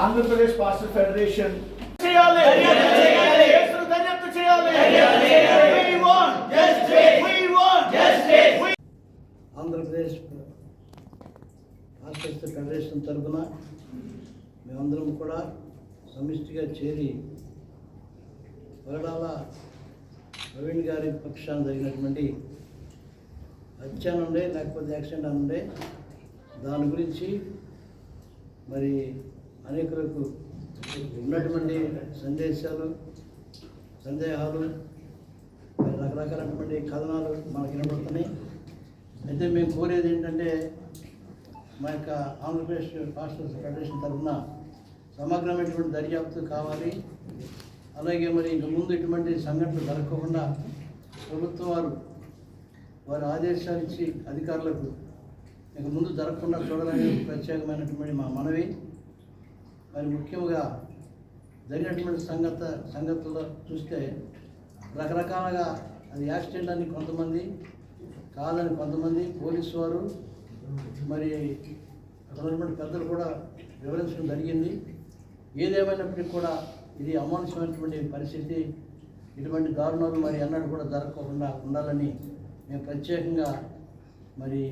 Andhra Pradesh pastor federation. చేయాలి. చేయాలి. ఆంధ్రప్రదేశ్ ఆస్పత్రి ఫెడరేషన్ తరఫున మేమందరం కూడా సమిష్టిగా చేరి వరడాల ప్రవీణ్ గారి పక్షాన జరిగినటువంటి హత్య నుండే లేకపోతే యాక్సిడెంట్ అనుండే దాని గురించి మరి అనేకులకు ఉన్నటువంటి సందేశాలు సందేహాలు రకరకాలైనటువంటి కథనాలు మనకు వినబడుతున్నాయి అయితే మేము కోరేది ఏంటంటే మా యొక్క ఆంధ్రప్రదేశ్ రాష్ట్ర ఫెడరేషన్ తరఫున సమగ్రమైనటువంటి దర్యాప్తు కావాలి. అలాగే మరి ఇంక ముందు ఇటువంటి సంఘటనలు జరగకుండా ప్రభుత్వం వారు వారి ఆదేశాలు ఇచ్చి అధికారులకు ఇక ముందు జరగకుండా చూడాలని ప్రత్యేకమైనటువంటి మా మనవి. మరి ముఖ్యంగా జరిగినటువంటి సంగత సంగతులు చూస్తే రకరకాలుగా అది యాక్సిడెంట్ అని కొంతమంది కాదని కొంతమంది పోలీసు వారు మరి అక్కడ ఉన్నటువంటి పెద్దలు కూడా వివరించడం జరిగింది. ఏదేమైనప్పటికీ కూడా ఇది అమానుషమైనటువంటి పరిస్థితి. ఇటువంటి దారుణాలు మరి అన్నట్టు కూడా జరగకుండా ఉండాలని మేము ప్రత్యేకంగా మరి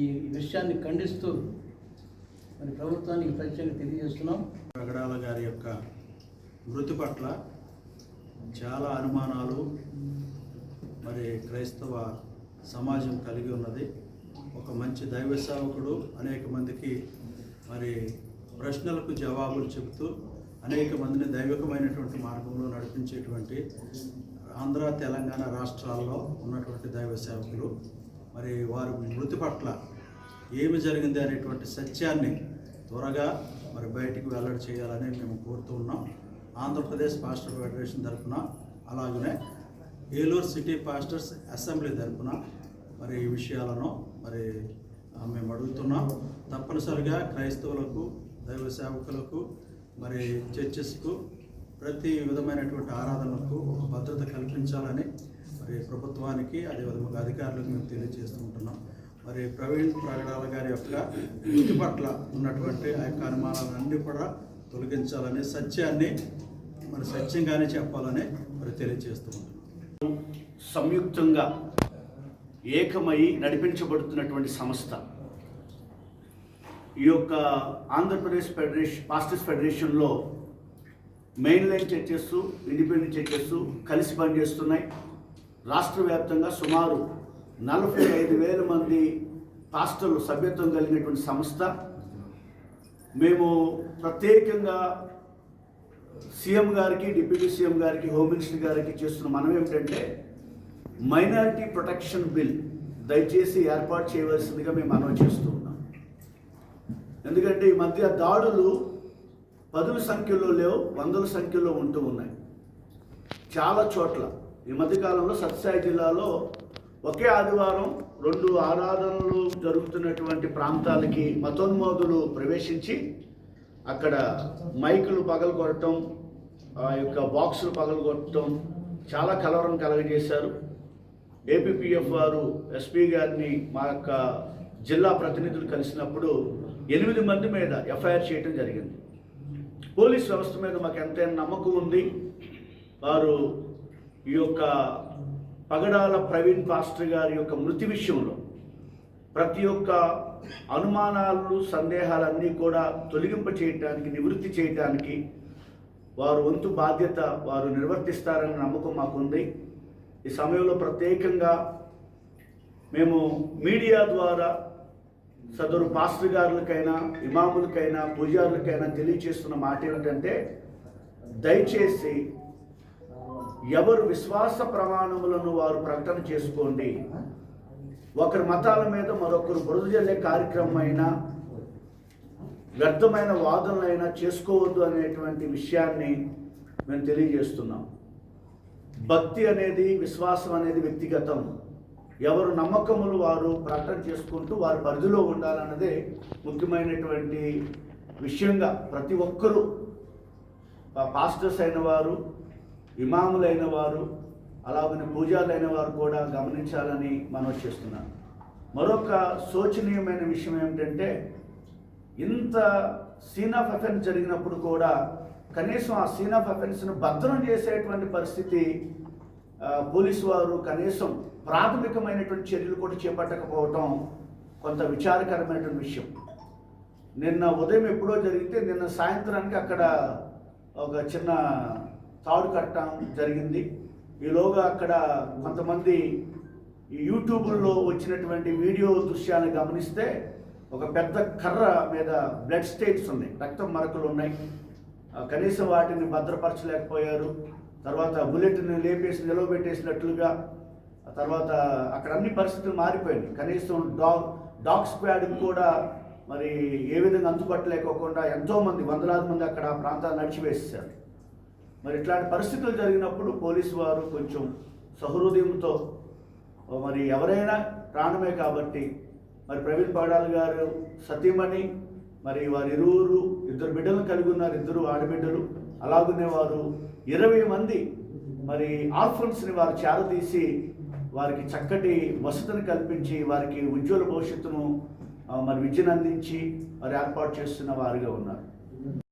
ఈ విషయాన్ని ఖండిస్తూ ప్రభుత్వానికి ప్రత్యేకంగా తెలియజేస్తున్నాం. ప్రగడాల గారి యొక్క మృతి పట్ల చాలా అనుమానాలు మరి క్రైస్తవ సమాజం కలిగి ఉన్నది. ఒక మంచి దైవ సేవకుడు అనేక మందికి మరి ప్రశ్నలకు జవాబులు చెబుతూ అనేక మందిని దైవికమైనటువంటి మార్గంలో నడిపించేటువంటి ఆంధ్ర తెలంగాణ రాష్ట్రాల్లో ఉన్నటువంటి దైవ సేవకులు. మరి వారి మృతి పట్ల ఏమి జరిగింది అనేటువంటి సత్యాన్ని త్వరగా మరి బయటికి వెల్లడి చేయాలని మేము కోరుతూ ఉన్నాం. ఆంధ్రప్రదేశ్ పాస్టర్ ఫెడరేషన్ తరఫున అలాగనే ఏలూరు సిటీ పాస్టర్స్ అసెంబ్లీ తరఫున మరి ఈ విషయాలను మరి మేము అడుగుతున్నాం. తప్పనిసరిగా క్రైస్తవులకు దైవ సేవకులకు మరి చర్చెస్కు ప్రతి విధమైనటువంటి ఆరాధనలకు ఒక భద్రత కల్పించాలని మరి ప్రభుత్వానికి అదేవిధంగా అధికారులకు మేము తెలియజేస్తూ ఉంటున్నాం. మరి ప్రవీణ్ ప్రగడాల గారి యొక్క మృతి పట్ల ఉన్నటువంటి ఆ యొక్క అనుమానాలన్నీ కూడా తొలగించాలని సత్యాన్ని మరి సత్యంగానే చెప్పాలని మరి తెలియజేస్తూ ఉంటున్నాం సంయుక్తంగా ఏకమై నడిపించబడుతున్నటువంటి సంస్థ. ఈ యొక్క Andhra Pradesh federation pastors ఫెడరేషన్లో main line churches independent churches కలిసి పనిచేస్తున్నాయి. రాష్ట్ర వ్యాప్తంగా సుమారు నలభై ఐదు వేల మంది పాస్టర్లు సభ్యత్వం కలిగినటువంటి సంస్థ. మేము ప్రత్యేకంగా సీఎం గారికి డిప్యూటీ సీఎం గారికి హోమ్ మినిస్టర్ గారికి చేస్తున్న మనం ఏమిటంటే మైనారిటీ ప్రొటెక్షన్ బిల్ దయచేసి ఏర్పాటు చేయవలసిందిగా మేము మనవి చేస్తూ ఉన్నాం. ఎందుకంటే ఈ మధ్య దాడులు పదుల సంఖ్యలో లేవు వందల సంఖ్యలో ఉంటూ ఉన్నాయి. చాలా చోట్ల. ఈ మధ్యకాలంలో సత్యసాయి జిల్లాలో ఒకే ఆదివారం రెండు ఆరాధనలు జరుగుతున్నటువంటి ప్రాంతాలకి మతోన్మోదులు ప్రవేశించి అక్కడ మైకులు పగలగొట్టడం ఆ యొక్క బాక్సులు పగలగొట్టడం చాలా కలవరం కలగజేశారు. ఏపీపీఎఫ్ వారు ఎస్పీ గారిని మా యొక్క జిల్లా ప్రతినిధులు కలిసినప్పుడు ఎనిమిది మంది మీద ఎఫ్ఐఆర్ చేయడం జరిగింది. పోలీస్ వ్యవస్థ మీద మాకు ఎంతైనా నమ్మకం ఉంది. వారు ఈ యొక్క పగడాల ప్రవీణ్ పాస్టర్ గారి యొక్క మృతి విషయంలో ప్రతి ఒక్క అనుమానాలు సందేహాలన్నీ కూడా తొలగింప చేయటానికి నివృత్తి చేయటానికి వారు వంతు బాధ్యత వారు నిర్వర్తిస్తారని నమ్మకం మాకుంది. ఈ సమయంలో ప్రత్యేకంగా మేము మీడియా ద్వారా సదరు పాస్టర్ గారులకైనా ఇమాములకైనా పూజారులకైనా తెలియచేస్తున్న మాట ఏమిటంటే దయచేసి ఎవరు విశ్వాస ప్రమాణములను వారు ప్రకటన చేసుకోండి. ఒకరి మతాల మీద మరొకరు బురద జల్లే కార్యక్రమం అయినా వ్యర్థమైన వాదనలైనా చేసుకోవద్దు అనేటువంటి విషయాన్ని మేము తెలియజేస్తున్నాం. భక్తి అనేది విశ్వాసం అనేది వ్యక్తిగతం. ఎవరు నమ్మకములు వారు ప్రకటన చేసుకుంటూ వారి పరిధిలో ఉండాలన్నదే ముఖ్యమైనటువంటి విషయంగా ప్రతి ఒక్కరూ పాస్టర్స్ అయిన వారు ఇమాములైన వారు అలాగనే పూజాలైన వారు కూడా గమనించాలని మనం చేస్తున్నాం మరొక శోచనీయమైన విషయం ఏమిటంటే ఇంత సీన్ ఆఫ్ అఫెన్స్ జరిగినప్పుడు కూడా కనీసం ఆ సీన్ ఆఫ్ అఫెన్స్ను భద్రం చేసేటువంటి పరిస్థితి పోలీసు వారు కనీసం ప్రాథమికమైనటువంటి చర్యలు కూడా చేపట్టకపోవటం కొంత విచారకరమైనటువంటి విషయం. నిన్న ఉదయం ఎప్పుడో జరిగితే నిన్న సాయంత్రానికి అక్కడ ఒక చిన్న తాడు కట్టడం జరిగింది. ఈలోగా అక్కడ కొంతమంది యూట్యూబ్లో వచ్చినటువంటి వీడియో దృశ్యాన్ని గమనిస్తే ఒక పెద్ద కర్ర మీద బ్లడ్ స్టేట్స్ ఉన్నాయి. రక్తం మరకలు ఉన్నాయి. కనీసం వాటిని భద్రపరచలేకపోయారు. తర్వాత బుల్లెట్ని లేపేసి నిలవబెట్టేసినట్లుగా తర్వాత అక్కడ అన్ని పరిస్థితులు మారిపోయినాయి కనీసం డాగ్ డాగ్ స్క్వాడ్ కూడా మరి ఏ విధంగా అందుబాటులేకోకుండా ఎంతోమంది వందలాది మంది అక్కడ ఆ ప్రాంతాన్ని నడిచివేసేశారు. మరి ఇట్లాంటి పరిస్థితులు జరిగినప్పుడు పోలీసు వారు కొంచెం సహృదయంతో మరి ఎవరైనా ప్రాణమే కాబట్టి మరి ప్రవీణ్ పాడాల్ గారు సతీమణి మరి వారి ఇరువురు ఇద్దరు బిడ్డలు కలిగి ఉన్నారు ఇద్దరు ఆడబిడ్డలు అలాగనే వారు ఇరవై మంది మరి ఆర్ఫన్స్ని వారు చేరదీసి వారికి చక్కటి వసతిని కల్పించి వారికి ఉజ్వల భవిష్యత్తును మరి విద్యను అందించి వారు ఏర్పాటు చేస్తున్న వారిగా ఉన్నారు.